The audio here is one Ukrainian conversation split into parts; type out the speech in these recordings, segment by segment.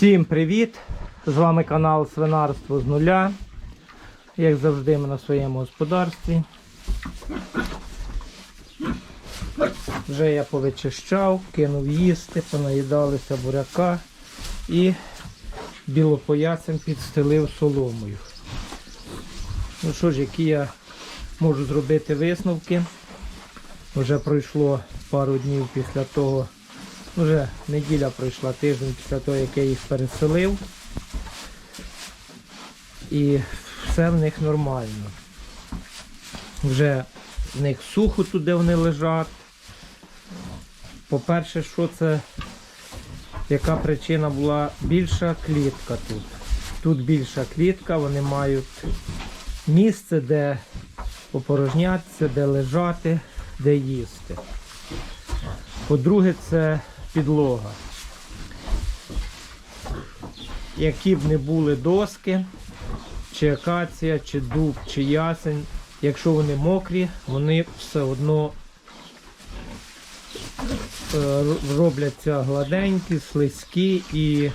Всім привіт! З вами канал Свинарство з нуля. Як завжди ми на своєму господарстві. Вже я повичищав, кинув їсти, понаїдалися буряка і білопоясем підстелив соломою. Ну що ж, які я можу зробити висновки. Вже пройшло пару днів після того, вже неділя пройшла тиждень після того, як я їх переселив. І все в них нормально. Вже в них сухо тут, де вони лежать. По-перше, що це, яка причина була більша клітка тут. Тут більша клітка, вони мають місце, де опорожнятися, де лежати, де їсти. По-друге, це підлога. Які б не були доски, чи акація, чи дуб, чи ясень, якщо вони мокрі, вони все одно е, робляться гладенькі, слизькі і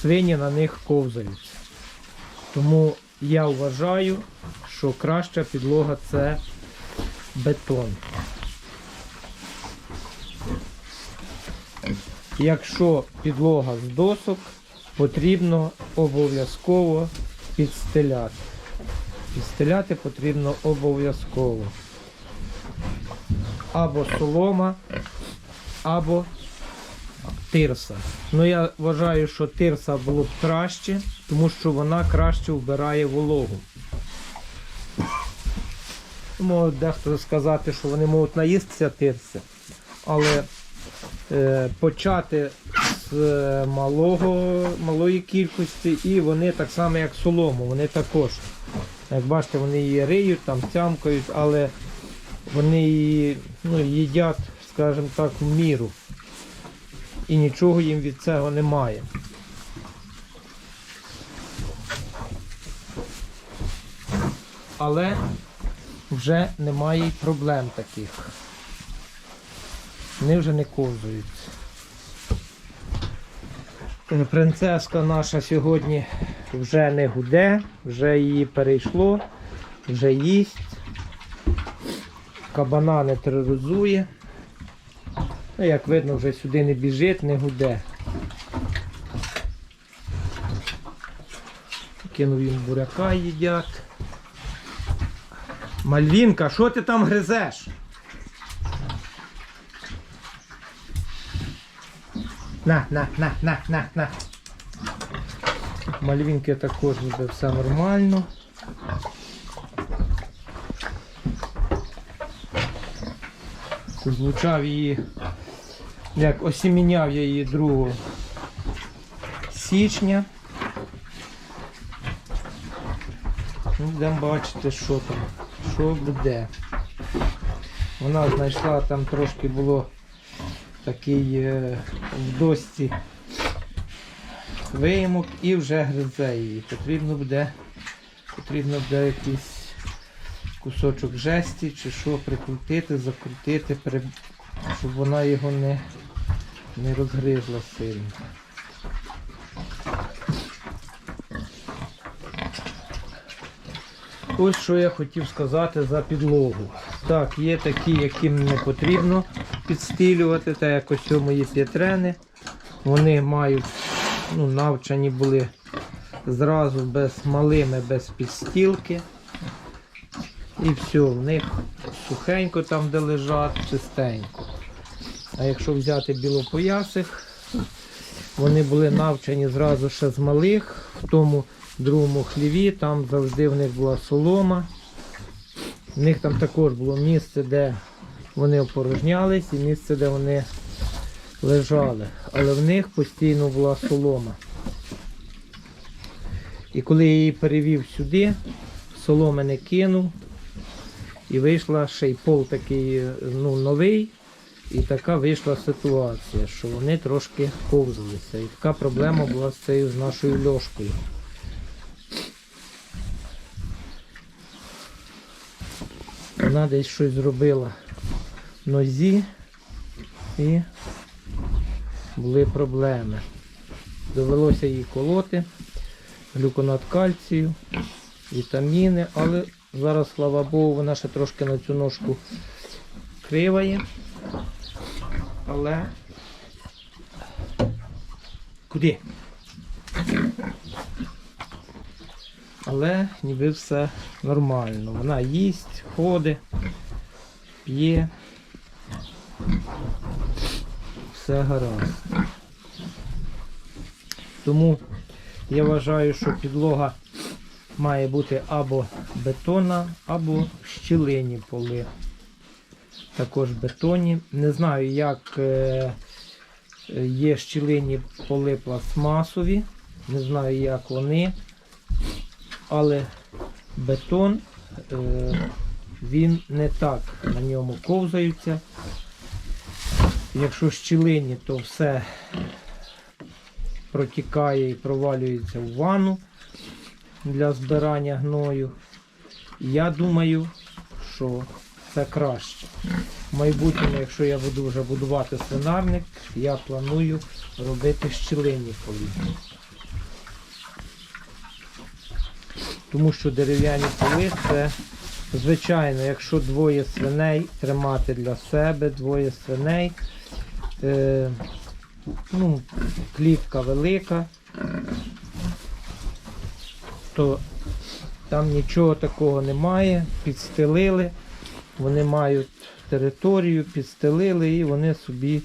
свині на них ковзають. Тому я вважаю, що краща підлога це бетон. Якщо підлога з досок, потрібно обов'язково підстеляти. Підстеляти потрібно обов'язково. Або солома, або тирса. Ну я вважаю, що тирса було б краще, тому що вона краще вбирає вологу. Може дехто сказати, що вони можуть наїстися тирси, але почати з е, малого, малої кількості і вони так само, як солому, вони також. Як бачите, вони її риють, там тямкають, але вони її ну, їдять, скажімо так, в міру. І нічого їм від цього немає. Але вже немає проблем таких. Вони вже не ковзують. Е, Принцеска наша сьогодні вже не гуде, вже її перейшло, вже їсть. Кабана не тероризує. Ну, як видно, вже сюди не біжить, не гуде. Кинув їм буряка їдять. Мальвінка, що ти там гризеш? На, на, на, на, на, на. Мальвінки також ніби все нормально. Злучав її, як осіміняв я її 2 січня. Ну, Будемо бачити, що там, що буде. Вона знайшла там трошки було такий е, в досці виїмок і вже гризе її. Потрібно буде, потрібно буде якийсь кусочок жесті чи що прикрутити, закрутити, щоб вона його не, не розгризла сильно. Ось що я хотів сказати за підлогу. Так, є такі, яким не потрібно підстилювати, так як ось мої п'ятрени. Вони мають, ну, навчені були зразу без малими, без підстілки. І все, в них сухенько там, де лежать, чистенько. А якщо взяти білопоясих, вони були навчені зразу ще з малих, в тому другому хліві, там завжди в них була солома. В них там також було місце, де вони опорожнялись і місце, де вони лежали. Але в них постійно була солома. І коли я її перевів сюди, соломи не кинув. І вийшла ще й пол такий ну, новий. І така вийшла ситуація, що вони трошки ковзалися. І така проблема була з цією з нашою льошкою. Вона десь щось зробила нозі і були проблеми. Довелося її колоти, глюконат кальцію, вітаміни, але зараз, слава Богу, вона ще трошки на цю ножку криває. Але куди? Але ніби все нормально. Вона їсть, ходить, п'є. Все гаразд. Тому я вважаю, що підлога має бути або бетонна, або щілині поли. Також бетонні. Не знаю, як е, є щілині поли пластмасові. Не знаю, як вони. Але бетон, е, він не так на ньому ковзаються. Якщо щілині, то все протікає і провалюється в ванну для збирання гною. Я думаю, що це краще. В майбутньому, якщо я буду вже будувати свинарник, я планую робити щілинні полі. Тому що дерев'яні поли це звичайно, якщо двоє свиней тримати для себе, двоє свиней, е, ну, клітка велика, то там нічого такого немає, підстелили, вони мають територію, підстелили і вони собі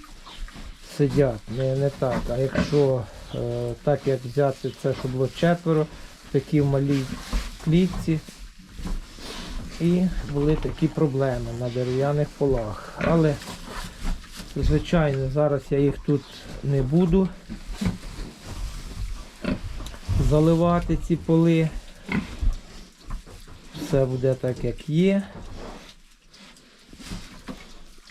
сидять. Не, не так. А якщо е, так як взяти це, щоб було четверо, такі в малій клітці, і були такі проблеми на дерев'яних полах. Але, звичайно, зараз я їх тут не буду заливати ці поли. Все буде так, як є.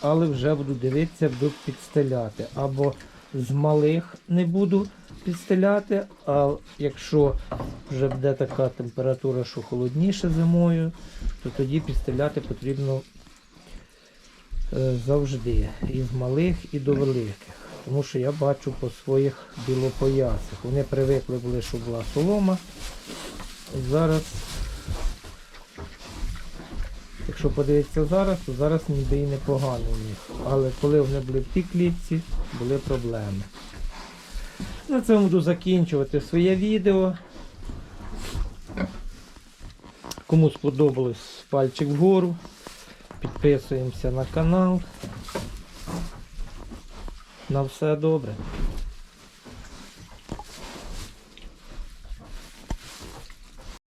Але вже буду дивитися, буду підстеляти. Або з малих не буду підстеляти, а якщо вже буде така температура, що холодніше зимою, то тоді підстеляти потрібно завжди. І з малих, і до великих. Тому що я бачу по своїх білопоясах. Вони привикли були, щоб була солома. Зараз, якщо подивитися зараз, то зараз ніби і непогано у них. Але коли вони були в тій клітці, були проблеми. На цьому буду закінчувати своє відео. Кому сподобалось пальчик вгору. Підписуємося на канал. На все добре.